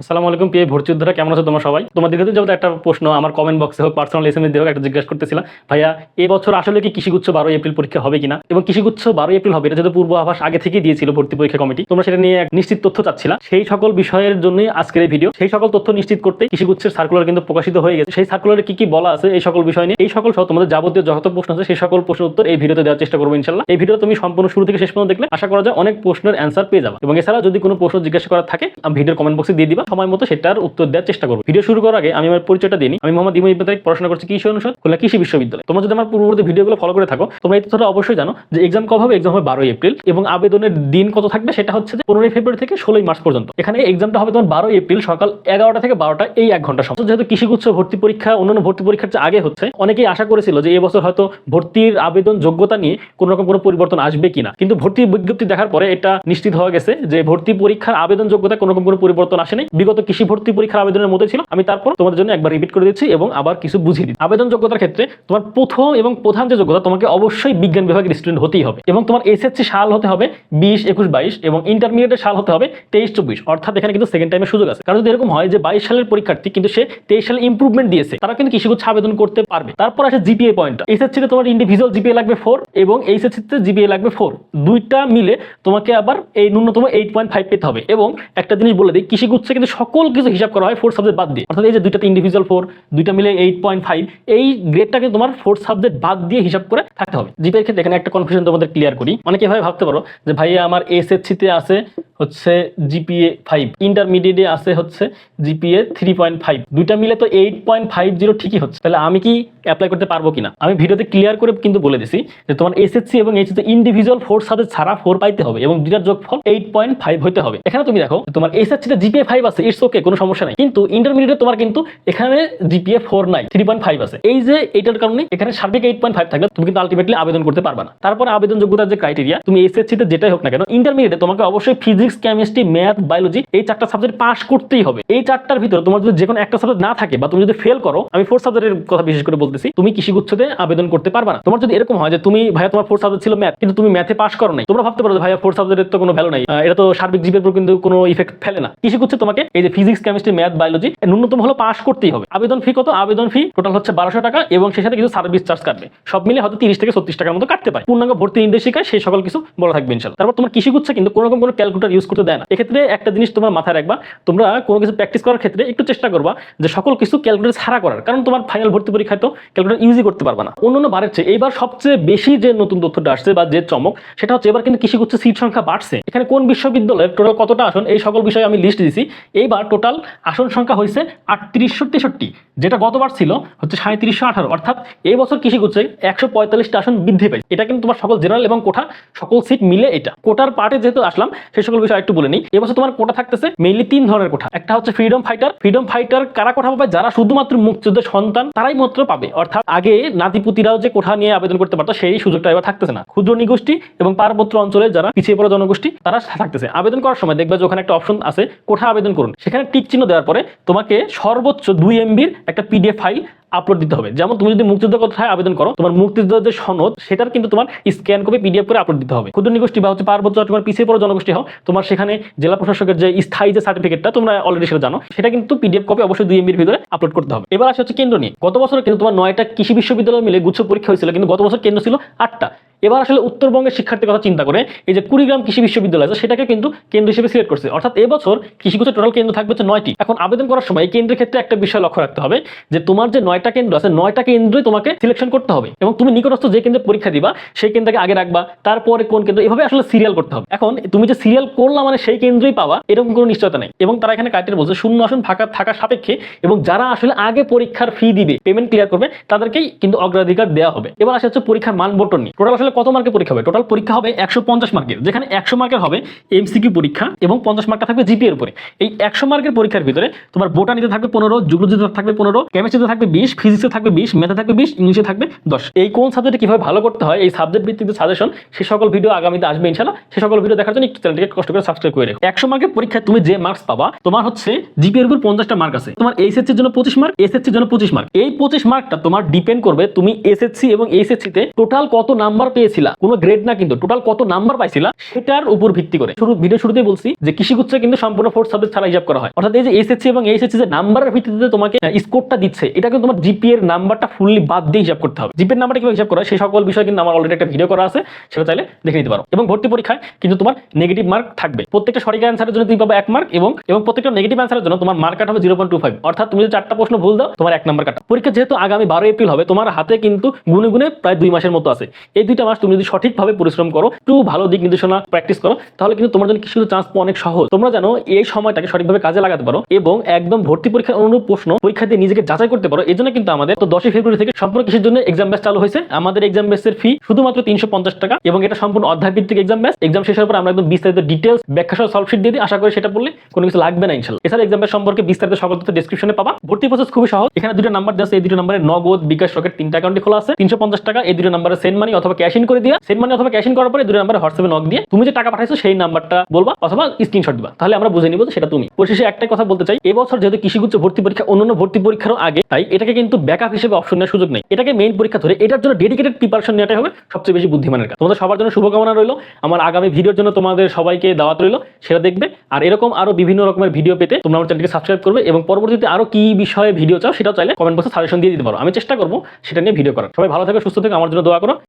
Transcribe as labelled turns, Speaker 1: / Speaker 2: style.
Speaker 1: আসসালামু আলাইকুম পিএ ভর্তি যোদ্ধারা কেমন আছো তোমরা সবাই? তোমার দীর্ঘদিন যাবত একটা প্রশ্ন আমার কমেন্ট বক্সে হোক পার্সোনাল এসএমএস দিয়ে হোক, একটা জিজ্ঞাসা করতেছিলাম, ভাইয়া এবছর আসলে কি কৃষিগুচ্ছ বারো এপ্রিল পরীক্ষা হবে কিনা? এবং কৃষিগুচ্ছ বারো এপ্রিল হবে, এটা যেহেতু পূর্ব আভাস আগে থেকেই দিয়েছিল ভর্তি পরীক্ষা কমিটি, তোমরা সেটা নিয়ে এক নিশ্চিত তথ্য চাচ্ছিলা সেই সকল বিষয়ের জন্যই আজকের এই ভিডিও সেই সকল তথ্য নিশ্চিত করতে কৃষিগুচ্ছের সার্কুলার কিন্তু প্রকাশিত হয়ে গেছে। সেই সার্কুলারে কি কি বলা আছে, এই সকল বিষয় নিয়ে, এই সকল সহ তোমাদের যাবতীয় যত প্রশ্ন আছে, সেই সকল প্রশ্নের উত্তর এই ভিডিওতে দেওয়ার চেষ্টা করব ইনশাল্লাহ এই ভিডিও তুমি সম্পূর্ণ শুরু থেকে শেষ পর্যন্ত দেখলে, আশা করা যায় অনেক প্রশ্নের অ্যান্সার পেয়ে যাবে। এবং এছাড়া যদি কোনো প্রশ্ন জিজ্ঞাসা করার থাকে ভিডিওর কমেন্ট বক্সে দিয়ে দিবা। সময় মতো সেটার উত্তর দেওয়ার চেষ্টা করব। ভিডিও শুরু করার আগে আমি আমার পরিচয়টা দিই আমি মোহাম্মদ ইমু ইবনে পড়াশোনা করছি কৃষি অনুষদ, খুলনা কৃষি বিশ্ববিদ্যালয়। তোমরা যদি আমার পূর্ববর্তী ভিডিওগুলো ফলো করে থাকো, তোমরা এই তথ্যটা অবশ্যই জানো যে এক্সাম কবে হবে? এক্সাম হবে বারোই এপ্রিল এবং আবেদনের দিন কত থাকবে? সেটা হচ্ছে পনেরোই ফেব্রুয়ারি থেকে ষোলোই মার্চ পর্যন্ত। এখানে এক্সামটা হবে তোমার বারোই এপ্রিল সকাল এগারোটা থেকে বারোটা, এই এক ঘণ্টা সময়। যেহেতু কৃষিগুচ্ছ ভর্তি পরীক্ষা, অন্যান্য ভর্তি পরীক্ষার চেয়ে আগে হচ্ছে, অনেকেই আশা করেছিল যে এবছর হয়তো ভর্তির আবেদন যোগ্যতা নিয়ে কোনো রকম কোনো পরিবর্তন আসবে কিনা। কিন্তু ভর্তি বিজ্ঞপ্তি দেখার পরে এটা নিশ্চিত হওয়া গেছে যে ভর্তি পরীক্ষার আবেদন যোগ্যতা কোনো রকম কোনো পরিবর্তন আসেনি বিগত কৃষি ভর্তি পরীক্ষার আবেদনের মধ্যে ছিল। আমি তারপর তোমাদের জন্য একবার রিপিট করে দিচ্ছি এবং আবার কিছু বুঝিয়ে দিচ্ছি। আবেদন যোগ্যতার ক্ষেত্রে তোমার প্রথম এবং প্রধান যে যোগ্যতা, তোমাকে অবশ্যই বিজ্ঞান বিভাগের স্টুডেন্ট হতেই হবে এবং তোমার এসএসসি সাল হতে হবে বিশ, একুশ, বাইশ এবং ইন্টারমিডিয়েটের সাল হতে হবে তেইশ, চব্বিশ। অর্থাৎ এখানে কিন্তু সেকেন্ড টাইমের সুযোগ আছে। কারণ যদি এরকম হয় যে বাইশ সালের পরীক্ষার্থী কিন্তু সে তেইশ সালে ইম্প্রুভমেন্ট দিয়েছে, তারা কিন্তু কৃষিগুচ্ছ আবেদন করতে পারবে। তারপর আসে জিপিএ পয়েন্ট এসএসসিতে তোমার ইন্ডিভিজুয়াল জিপিএ লাগবে ফোর এবং এইচএসসি তে জিপিএ লাগবে ফোর দুইটা মিলে তোমাকে আবার এই ন্যূনতম এইট পয়েন্ট ফাইভ পেতে হবে এবং একটা জিনিস বলে দিই, কৃষিগুচ্ছে কিন্তু সকল কিছু হিসাব করা হয় ফোর সাবজেক্ট বাদ দিয়ে। অর্থাৎ এই যে দুইটাতে ইন্ডিভিজুয়াল ফোর দুইটা মিলে এইট পয়েন্ট ফাইভ এই গ্রেডটা কিন্তু তোমার ফোর সাবজেক্ট বাদ দিয়ে হিসাব করে থাকতে হবে। জিপিএর ক্ষেত্রে এখানে একটা কনফিউশন তোমাদের ক্লিয়ার করি। অনেকে এভাবে ভাবতে পারো যে ভাইয়া আমার এসএসসিতে আছে হচ্ছে জিপিএ ফাইভ ইন্টারমিডিয়েটে আছে হচ্ছে জিপিএ থ্রি পয়েন্ট ফাইভ দুইটা মিলে তো এইট পয়েন্ট ফাইভ জিরো ঠিকই হচ্ছে। তাহলে আমি কি অ্যাপ্লাই করতে পারব কিনা? আমি ভিডিওতে ক্লিয়ার করে কিন্তু বলে দিছি যে তোমার এসএসসি এবং এইচএসসি ইন্ডিভিজুয়াল ফোর সাবজেক্ট ছাড়া ফোর পাইতে হবে এবং দুইটার যোগফল এইট পয়েন্ট ফাইভ হতে হবে। এখানে তুমি দেখো তোমার এসএসসিতে জিপিএ ফাইভ আছে। ইটস ওকে কোনো সমস্যা নাই। কিন্তু ইন্টারমিডিয়েটে তোমার কিন্তু এখানে জিপিএ ফোর নাই থ্রি পয়েন্ট ফাইভ আছে। এই যে এটার কারণে এখানে সার্বিক এইট পয়েন্ট ফাইভ থাকলে তুমি কিন্তু আলটিমেটলি আবেদন করতে পারবে না। তারপরে আবেদন যোগ্যতার যে ক্রাইটেরিয়া তুমি এসএসসিতে যেটাই হোক না কেন ইন্টারমিডিয়েটে তোমাকে অবশ্যই ফিজিক্স কেমিস্ট্রি ম্যাথ বায়োলজি এই চারটা সাবজেক্ট পাস করতেই হবে। এই চারটার ভিতরে তোমার যদি যে কোনো একটা সাবজেক্ট না থাকে বা তুমি যদি ফেল করো, আমি ফোর সাবজেক্টের কথা বিশেষ করে বলতেছি, তুমি কৃষিগুচ্ছতে আবেদন করতে পারবে না। তোমার যদি এরকম হয় যে তুমি, ভাইয়া, তোমার ফোর সাবজেক্ট ছিল ম্যাথ কিন্তু তুমি ম্যাথে পাস করো নাই, তোমরা ভাবতে পারো ভাইয়া ফোর সাবজেক্টের তো কোনো ভ্যালু নাই। এটা তো সার্বিক জীবের উপর কিন্তু কোনো ইফেক্ট ফেলে না। কৃষিগুচ্ছে তোমাকে এই যে ফিজিক্স কেমিস্ট্রি ম্যাথ বায়োলজি ন্যূনতম হলো পাস করতেই হবে। আবেদন ফি কত? আবেদন ফি টোটাল হচ্ছে বারোশো টাকা এবং সেই সাথে কিছু সার্ভিস চার্জ কাটবে। সব মিলে হয়তো তিরিশ থেকে ছত্রিশ টাকার মতো কাটতে পারে। পূর্ণাঙ্গ ভর্তি নির্দেশিকায় সেই সকল কিছু বলা থাকবে ইনশাল্লাহ তারপর তোমার কৃষিগুচ্ছে কিন্তু কোনো কোনো ক্যালকুলেটার ইউজ করতে দেয় না। এক্ষেত্রে একটা জিনিস তোমার মাথায় রাখবা, তোমরা কোনো কিছু প্র্যাকটিস করার ক্ষেত্রে একটু চেষ্টা করবা যে সকল কিছু ক্যালকুলেটার ছাড়া করার। কারণ তোমার ফাইনাল ভর্তি পরীক্ষায় তো ক্যালকুলেটার ইউজই করতে পারবা না। অন্যান্য বারের চেয়ে এইবার সবচেয়ে বেশি যে নতুন তথ্যটা আসছে বা যে চমক, সেটা হচ্ছে এবার কিন্তু কৃষিগুচ্ছে সিট সংখ্যা বাড়ছে। এখানে কোন বিশ্ববিদ্যালয়ের টোটাল কতটা আসন, এই সকল বিষয়ে আমি লিস্ট দিছি। এইবার টোটাল আসন সংখ্যা হয়েছে আটত্রিশশো তেষট্টি, যেটা গতবার ছিল হচ্ছে সাঁত্রিশশো আঠারো। অর্থাৎ এই বছর কৃষিগুচ্ছে একশো পঁয়তাল্লিশটা আসন বৃদ্ধি পাই এটা কিন্তু তোমার সকল জেনারেল এবং কোঠা, সকল সিট মিলে এটা। কোটার পার্টে যেহেতু আসলাম সেই সকল বিষয় একটু বলে নিই। এবছর তোমার কোটা থাকতেছে মেইনলি তিন ধরনের কোঠা। একটা হচ্ছে ফ্রিডম ফাইটার ফ্রিডম ফাইটার কারা কোঠা পাবে? যারা শুধুমাত্র মুক্তিযুদ্ধের সন্তান, তারাই মাত্র পাবে। অর্থাৎ আগে নাতিপুতিরাও যে কোঠা নিয়ে আবেদন করতে পারতো, সেই সুযোগটা এবার থাকতেছে না। ক্ষুদ্র নিগোষ্ঠী এবং পার্বত্য অঞ্চলে যারা পিছিয়ে পড়া জনগোষ্ঠী, তারা থাকতেছে। আবেদন করার সময় দেখবে যে ওখানে একটা অপশন আছে, কোঠা আবেদন করুন। সেখানে টিক চিহ্ন দেওয়ার পরে তোমাকে সর্বোচ্চ দুই এমবির একটা পিডিএফ ফাইল আপলোড দিতে হবে। যেমন তুমি যদি মুক্তিযুদ্ধ কোথায় আবেদন করো, তোমার মুক্তিযুদ্ধের যে সনদ, সেটার কিন্তু তোমার স্ক্যান কপি পিডিএফ করে আপলোড দিতে হবে। ক্ষুদ্র নিগোষ্ঠী বা হচ্ছে পার্বত্য তোমার পিছিয়ে পড়া জনগোষ্ঠী হও, তোমার সেখানে জেলা প্রশাসকের যে স্থায়ী যে সার্টিফিকেটটা তোমরা অলরেডি সেটা জানো, সেটা কিন্তু পিডিএফ কপি অবশ্যই দুই এমবির ভিতরে আপলোড করতে হবে। এবার আসে হচ্ছে কেন্দ্র নিয়ে। গত বছর কিন্তু তোমার নয়টা কৃষি বিশ্ববিদ্যালয় মিলে গুচ্ছ পরীক্ষা হয়েছিল, কিন্তু গত বছর কেন্দ্র ছিল আটটা। এবার আসলে উত্তরবঙ্গের শিক্ষার্থীর কথা চিন্তা করে, এই যে কুড়িগ্রাম কৃষি বিশ্ববিদ্যালয় আছে, সেটাকে কিন্তু কেন্দ্র হিসেবে সিলেক্ট করছে। অর্থাৎ এবছর কৃষিগুচ্ছ টোটাল কেন্দ্র থাকবে হচ্ছে নয়টি। এখন আবেদন করার সময় এই কেন্দ্রের ক্ষেত্রে একটা বিষয় লক্ষ্য রাখতে হবে, যে তোমার যে নয়টা কেন্দ্র আছে, নয়টা কেন্দ্রই তোমাকে সিলেকশন করতে হবে। এবং তুমি নিকটস্থ যে কেন্দ্রে পরীক্ষা দিবা, সেই কেন্দ্রকে আগে রাখবা, তারপরে কোন কেন্দ্র, এভাবে আসলে সিরিয়াল করতে হবে। এখন তুমি যে সিরিয়াল করলা মানে সেই কেন্দ্রই পাওয়া এরকম কোনো নিশ্চয়তা নেই। এবং তারা এখানে কাটের বলছে, শূন্য আসন ফাঁকা, থাকা সাপেক্ষে, এবং যারা আসলে আগে পরীক্ষার ফি দিবে পেমেন্ট ক্লিয়ার করবে, তাদেরকেই কিন্তু অগ্রাধিকার দেওয়া হবে। এবার আসে হচ্ছে পরীক্ষার মান বন্টন নিয়ে। টোটাল আসলে কত মার্কের পরীক্ষা হবে? টোটাল পরীক্ষা হবে একশো পঞ্চাশ মার্কের, যেখানে একশো মার্কের হবে এমসিকিউ পরীক্ষা এবং পঞ্চাশ মার্কটা থাকবে জিপিএর উপরে। এই একশো মার্কের পরীক্ষার ভিতরে তোমার বোটানিতে থাকবে পনেরো জুলজিতে থাকবে পনেরো কেমিস্ট্রিতে থাকবে বিশ ফিজিক্সে থাকবে বিশ ম্যাথে থাকবে বিশ ইংলিশে থাকবে দশ। এই কোন সাবজেক্টে কীভাবে ভালো করতে হয়, এই সাবজেক্ট ভিত্তিক সাজেশন সে সকল ভিডিও আগামীতে আসবে ইনশাল্লাহ সে সকল ভিডিও দেখার জন্য একটু চ্যানেলটিকে কষ্ট করে সাবস্ক্রাইব করে রেখো। একশো মার্কের পরীক্ষায় তুমি যে মার্কস পাবা, তোমার হচ্ছে জিপিএর উপর পঞ্চাশটা মার্ক আছে। তোমার এইচএসসি এর জন্য পঁচিশ মার্ক এসএসসি এর জন্য পঁচিশ মার্ক এই পঁচিশ মার্কটা তোমার ডিপেন্ড করবে তুমি এসএসসি এবং এইচএসসি তে টোটাল কত নাম্বার পেয়েছিলা? কোনো গ্রেড না কিন্তু টোটাল কত নাম্বার পাইছিলা, সেটার উপর ভিত্তি করে। শুরু ভিডিও শুরুতেই বলছি যে কৃষিগুচ্ছে কিন্তু সম্পূর্ণ ফোর্থ সাবজেক্ট ছাড়া হিসাব করা হয়। অর্থাৎ এই যে এসএসসি এবং এইচএসসি যে নাম্বারের ভিত্তিতে তোমাকে স্কোরটা দিচ্ছে, এটা কিন্তু তোমার জিপি এর নাম্বারটা ফুললি বাদ দিয়ে হিসাব করতে হবে। জিপি এর নাম্বারটা কীভাবে হিসাব করা হয়, সেই সকল বিষয় কিন্তু আমার অলরেডি একটা ভিডিও করা আছে, সেটা চাইলে দেখে নিতে পারো। এবং ভর্তি পরীক্ষায় কিন্তু তোমার নেগেটিভ মার্ক থাকবে। প্রত্যেকটা সঠিক অ্যান্সারের জন্য তুমি পাবে এক মার্ক এবং এবং প্রত্যেকটা নেগেটিভ অ্যান্সারের জন্য তোমার মার্ক কাট হবে জিরো পয়েন্ট টু ফাইভ অর্থাৎ তুমি যদি চারটা প্রশ্ন ভুল দাও, তোমার এক নাম্বার কাটা। পরীক্ষা যেহেতু আগামী বারো এপ্রিল হবে, তোমার হাতে কিন্তু গুনে গুনে প্রায় দুই মাসের মতো আছে। এই দুইটা মাস তুমি যদি সঠিকভাবে পরিশ্রম করো, একটু ভালো দিক নির্দেশনা প্র্যাকটিস করো, তাহলে কিন্তু তোমার জন্য কিছু চান্স অনেক সহজ। তোমরা জানো এই সময়টাকে সঠিকভাবে কাজে লাগাতে পারো এবং একদম ভর্তি পরীক্ষার অনুরূপ প্রশ্ন পরীক্ষা দিয়ে নিজেকে যাচাই করতে পারো। এই জন্য কিন্তু আমাদের তো দশই ফেব্রুয়ারি থেকে সম্পূর্ণ কৃষির জন্য এক্সাম ব্যাচ চালু হয়েছে। আমাদের এক্সাম ব্যাচের ফি শুধুমাত্র তিনশো পঞ্চাশ টাকা এবং এটা সম্পূর্ণ অধ্যায় ভিত্তিক এক্সাম ব্যাচ এক্সাম শেষ হওয়ার পর আমরা একদম বিস্তারিত ডিটেলস ব্যাখ্যা সহ সলভ শিট দিয়ে দিই। আশা করি সেটা পড়লে কোনো কিছু লাগবে না ইনশাল্লাহ। এছাড়া এক্সাম ব্যাচ সম্পর্কে বিস্তারিত সকল তথ্য ডেসক্রিপশনে পাবা। ভর্তি প্রসেস খুবই সহজ। এখানে দুটো নাম্বার দেওয়া এই দুটো নাম্বারে নগদ, বিকাশ, রকেট তিনটা অ্যাকাউন্টে খোলা আছে। তিনশো পঞ্চাশ টাকা। এই দুটো নাম্বারে সেন্ড মানি অথবা ক্যাশ ইন করে দিয়া সেন্ড মানি অথবা ক্যাশ ইন করার পরে দুটো নাম্বারে হোয়াটসঅ্যাপে নক দিয়ে, তুমি যে টাকা পাঠাইছো সেই নাম্বারটা বলবা অথবা স্ক্রিনশট দিবা। তাহলে আমরা বুঝে নিব সেটা তুমি। পরিশেষে একটাই কথা বলতে চাই, এবছর যেহেতু কৃষিগুচ্ছ ভর্তি পরীক্ষা, অন্যান্য ভর্তি পরীক্ষারও আগে, তাই এটাকে কিন্তু ব্যাকআপ হিসেবে অপশন নেওয়ার সুযোগ নেই। এটাকে মেইন পরীক্ষা ধরে এটার জন্য ডেডিকেটেড প্রিপারেশন নেওয়াটাই হবে সবচেয়ে বেশি বুদ্ধিমানের কাজ। তোমাদের সবার জন্য শুভকামনা রইল। আমার আগামী ভিডিওর জন্য তোমাদের সবাইকে দাওয়াত রইল, সেটা দেখবে। আর এরকম আরও বিভিন্ন রকমের ভিডিও পেতে তোমরা আমার চ্যানেলকে সাবস্ক্রাইব করবে এবং পরবর্তীতে আরও কি বিষয়ে ভিডিও চাও সেটাও চাইলে কমেন্ট বক্সে সাজেশন দিয়ে দিতে পারো। আমি চেষ্টা করব সেটা নিয়ে ভিডিও করার। সবাই ভালো থাকে, সুস্থ থেকে, আমার জন্য দোয়া করো।